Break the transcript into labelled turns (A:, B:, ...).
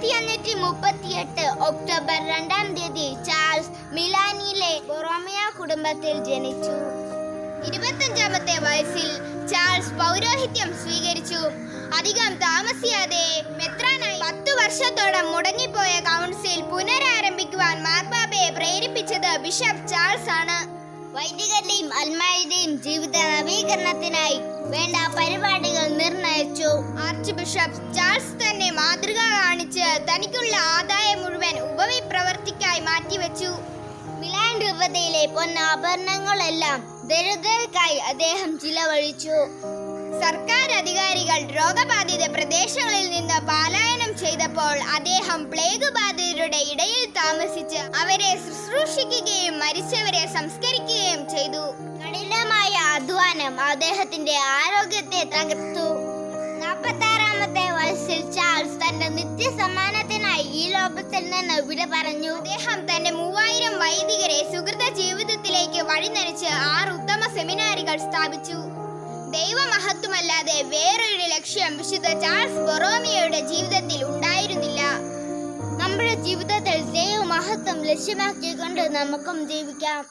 A: ആയിരത്തി അഞ്ഞൂറ്റി മുപ്പത്തിയെട്ട് ഒക്ടോബർ രണ്ടാം തീയതി ചാൾസ് മിലാനിയിലെ ബൊറോമിയ കുടുംബത്തിൽ ജനിച്ചു.
B: ഇരുപത്തഞ്ചാമത്തെ വയസ്സിൽ ചാൾസ് പൗരോഹിത്യം സ്വീകരിച്ചു. അധികം താമസിയാതെ മെത്രാനായി പത്തു വർഷത്തോളം മുടങ്ങിപ്പോയ കൗൺസിൽ പുനരാരംഭിക്കുവാൻ മാർബാബയെ പ്രേരിപ്പിച്ചത് ബിഷപ്പ് ചാൾസ് ആണ്
A: വൈദികരുടെയും അൽമാരുടെയും ജീവിത നവീകരണത്തിനായി വേണ്ട പരിപാടികൾ നിർണയിച്ചു.
B: ആർച്ച് ബിഷപ്പ് ചാൾസ് മാതൃക കാണിച്ച് തനിക്കുള്ള ആദായം മുഴുവൻ ഉപവിപ്രവർത്തിക്കായി മാറ്റിവെച്ചു.
A: മിലാൻ രൂപതയിലെ പൊന്നാഭരണങ്ങളെല്ലാം ദരിദ്രർക്കായി അദ്ദേഹം ചിലവഴിച്ചു.
B: സർക്കാർ അധികാരികൾ രോഗബാധിത പ്രദേശങ്ങളിൽ നിന്ന് പാലായനം ചെയ്തപ്പോൾ അദ്ദേഹം പ്ലേഗ് ബാധിതരുടെ ഇടയിൽ താമസിച്ച് അവരെ ശുശ്രൂഷിക്കുകയും മരിച്ചവരെ സംസ്കരിക്കുകയും ചെയ്തു.
A: കഠിനമായ അധ്വാനം അദ്ദേഹത്തിന്റെ ആരോഗ്യത്തെ തകർത്തു. ലോകത്തിൽ നിന്ന് വിട പറഞ്ഞു.
B: അദ്ദേഹം തന്റെ മൂവായിരം വൈദികരെ സുഹൃത ജീവിതത്തിലേക്ക് വഴിനനച്ച് ആറ് ഉത്തമ സെമിനാരികൾ സ്ഥാപിച്ചു. ദൈവമഹത്വമല്ലാതെ വേറൊരു ലക്ഷ്യം വിശുദ്ധ ചാൾസ് ബൊറോമിയയുടെ ജീവിതത്തിൽ ഉണ്ടായിരുന്നില്ല.
A: നമ്മുടെ ജീവിതത്തിൽ ദൈവമഹത്വം ലക്ഷ്യമാക്കിക്കൊണ്ട് നമുക്കും ജീവിക്കാം.